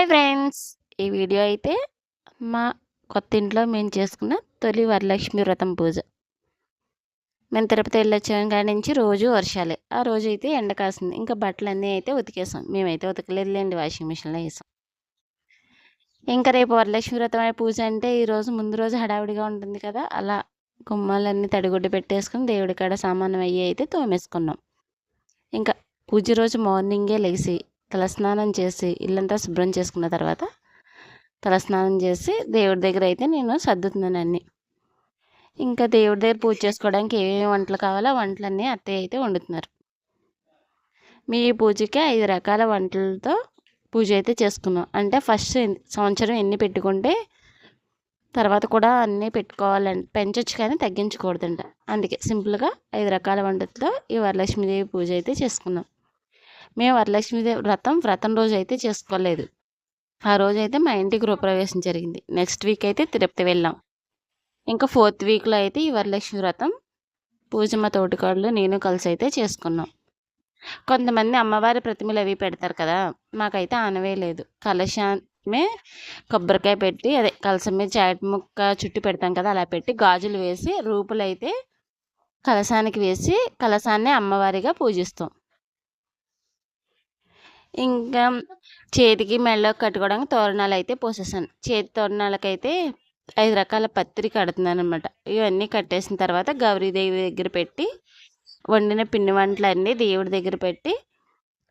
Hi friends. ఈ video అయితే మా కొత్త ఇంట్లో మేము చేసుకున్న తొలి వరలక్ష్మి వ్రతం పూజ. మేము తిరుపతి వెళ్ళొచ్చాం కాడి నుంచి రోజు వర్షాలే. ఆ రోజు అయితే ఎండ కాసింది. ఇంకా బట్టలన్నీ అయితే ఉతికేసాం. మేమైతే ఉతకలేదులేండి వాషింగ్ మిషన్లో వేసాం. ఇంకా రేపు వరలక్ష్మి వ్రతం అనే పూజ అంటే ఈరోజు ముందు రోజు హడావిడిగా ఉంటుంది కదా అలా గుమ్మాలన్నీ తడిగుడ్డు పెట్టేసుకుని దేవుడి కాడ సామానం అయ్యి అయితే తోమేసుకున్నాం. ఇంకా పూజ రోజు మార్నింగే లేచి తలస్నానం చేసి ఇల్లంతా శుభ్రం చేసుకున్న తర్వాత తలస్నానం చేసి దేవుడి దగ్గర అయితే నేను సర్దుతున్నాను అన్నీ. ఇంకా దేవుడి దగ్గర పూజ చేసుకోవడానికి ఏమేమి వంటలు కావాలో వంటలన్నీ అత్తయ్య అయితే వండుతున్నారు. మీ పూజకి ఐదు రకాల వంటలతో పూజ అయితే చేసుకున్నాం. అంటే ఫస్ట్ సంవత్సరం ఎన్ని పెట్టుకుంటే తర్వాత కూడా అన్నీ పెట్టుకోవాలంటే పెంచవచ్చు కానీ తగ్గించకూడదంట. అందుకే సింపుల్గా ఐదు రకాల వంటలతో ఈ వరలక్ష్మీదేవి పూజ అయితే చేసుకున్నాం. మేము వరలక్ష్మీదేవి వ్రతం వ్రతం రోజు అయితే చేసుకోలేదు. ఆ రోజు అయితే మా ఇంటికి గృహప్రవేశం జరిగింది. నెక్స్ట్ వీక్ అయితే తిరుపతి వెళ్ళాం. ఇంకా ఫోర్త్ వీక్లో అయితే ఈ వరలక్ష్మి వ్రతం పూజ మా తోటికాళ్ళు నేను కలిసి అయితే చేసుకున్నాం. కొంతమంది అమ్మవారి ప్రతిమలు అవి పెడతారు కదా మాకైతే ఆనవే లేదు. కలశామే కొబ్బరికాయ పెట్టి అదే కలసం మీద చాట్ ముక్క చుట్టి పెడతాం కదా అలా పెట్టి గాజులు వేసి రూపులు అయితే కలశానికి వేసి కలశాన్ని అమ్మవారిగా పూజిస్తాం. ఇంకా చేతికి మెళ్ళకు కట్టుకోవడానికి తోరణాలు అయితే పోసేసాను. చేతి తోరణాలకైతే ఐదు రకాల పత్రి కడుతున్నాను అనమాట ఇవన్నీ కట్టేసిన తర్వాత గౌరీదేవి దగ్గర పెట్టి వండిన పిండి వంటలు అన్నీ దేవుడి దగ్గర పెట్టి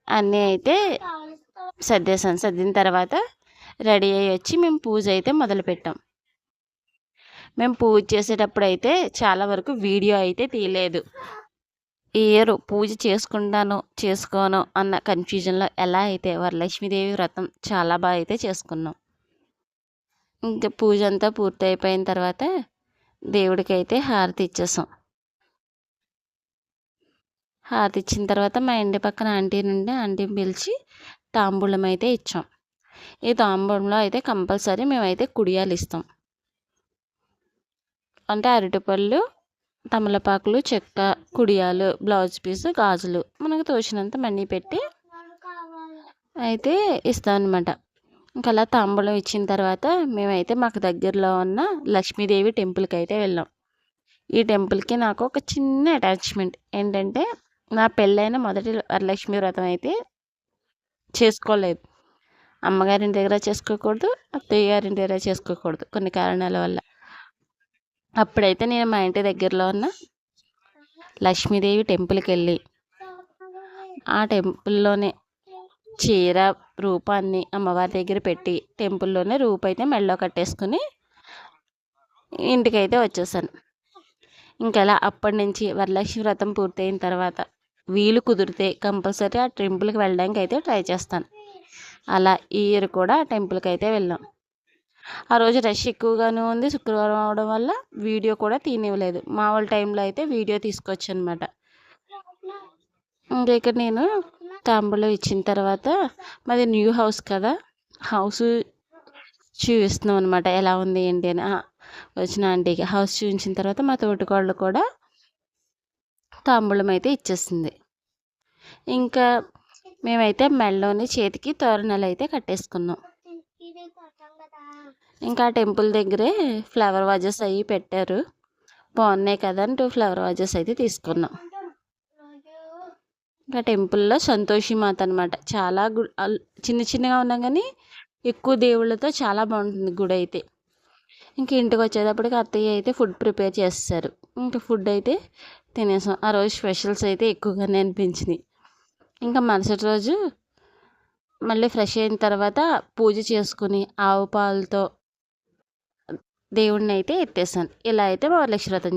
అన్నీ అయితే సర్దేశాను. సర్దిన తర్వాత రెడీ అయ్యి వచ్చి మేము పూజ అయితే మొదలుపెట్టాం. మేము పూజ చేసేటప్పుడు అయితే చాలా వరకు వీడియో అయితే తీయలేదు. ఇయర్ పూజ చేసుకుంటాను చేసుకోను అన్న కన్ఫ్యూజన్లో ఎలా అయితే వరలక్ష్మీదేవి వ్రతం చాలా బాగా అయితే చేసుకున్నాం. ఇంకా పూజ అంతా పూర్తి అయిపోయిన తర్వాత దేవుడికి అయితే హారతి ఇచ్చేసాం. హారతి ఇచ్చిన తర్వాత మా ఇంటి పక్కన ఆంటీ నుండి ఆంటీని పిలిచి తాంబూలం అయితే ఇచ్చాం. ఈ తాంబూలంలో అయితే కంపల్సరీ మేమైతే కుడియాలు ఇస్తాం. అంటే అరటిపళ్ళు తమలపాకులు చెక్క కుడియాలు బ్లౌజ్ పీస్ గాజులు మనకు తోచినంత మనీ పెట్టి అయితే ఇస్తాం అనమాట ఇంకా అలా తాంబూలం ఇచ్చిన తర్వాత మేమైతే మాకు దగ్గరలో ఉన్న లక్ష్మీదేవి టెంపుల్కి అయితే వెళ్ళాం. ఈ టెంపుల్కి నాకు ఒక చిన్న అటాచ్మెంట్ ఏంటంటే నా పెళ్ళైన మొదటి వరలక్ష్మి వ్రతం అయితే చేసుకోలేదు. అమ్మగారింటి దగ్గర చేసుకోకూడదు అత్తయ్య గారింటి దగ్గర చేసుకోకూడదు కొన్ని కారణాల వల్ల. అప్పుడైతే నేను మా ఇంటి దగ్గరలో ఉన్న లక్ష్మీదేవి టెంపుల్కి వెళ్ళి ఆ టెంపుల్లోనే చీర రూపాన్ని అమ్మవారి దగ్గర పెట్టి టెంపుల్లోనే రూపు అయితే మెళ్ళో కట్టేసుకుని ఇంటికైతే వచ్చేసాను. ఇంకలా అప్పటి నుంచి వరలక్ష్మి వ్రతం పూర్తయిన తర్వాత వీలు కుదిరితే కంపల్సరీ ఆ టెంపుల్కి వెళ్ళడానికి అయితే ట్రై చేస్తాను. అలా ఈ ఇయర్ కూడా ఆ టెంపుల్కి అయితే వెళ్ళాం. ఆ రోజు రష్ ఎక్కువగానే ఉంది. శుక్రవారం అవడం వల్ల వీడియో కూడా తీనివ్వలేదు. మామూలు టైంలో అయితే వీడియో తీసుకొచ్చు అనమాట ఇంకా ఇక్కడ నేను తాంబూలం ఇచ్చిన తర్వాత మాది న్యూ హౌస్ కదా. హౌస్ చూపిస్తున్నాం అనమాట. ఎలా ఉంది ఏంటి అని. వచ్చిన ఆంటీకి హౌస్ చూపించిన తర్వాత మా తోటికోళ్ళు కూడా తాంబూలం అయితే ఇచ్చేస్తుంది ఇంకా మేమైతే మెళ్ళలోని చేతికి తోరణాలు అయితే కట్టేసుకున్నాం. ఇంకా టెంపుల్ దగ్గరే ఫ్లవర్ వాజెస్ అవి పెట్టారు. బాగున్నాయి కదా అని టూ ఫ్లవర్ వాజెస్ అయితే తీసుకున్నాం. ఇంకా టెంపుల్లో సంతోషి మాత అనమాట చాలా గుడి చిన్న చిన్నగా ఉన్నా కానీ ఎక్కువ దేవుళ్ళతో చాలా బాగుంటుంది గుడి అయితే. ఇంక ఇంటికి వచ్చేటప్పటికి అత్తయ్య అయితే ఫుడ్ ప్రిపేర్ చేస్తారు. ఇంకా ఫుడ్ అయితే తినేసాం. ఆ రోజు స్పెషల్స్ అయితే ఎక్కువగానే అనిపించినాయి. ఇంకా మరుసటి రోజు మళ్ళీ ఫ్రెష్ అయిన తర్వాత పూజ చేసుకుని ఆవు పాలతో దేవుడిని అయితే ఎత్తేసాను ఇలా అయితే మా వరలక్ష్మి వ్రతం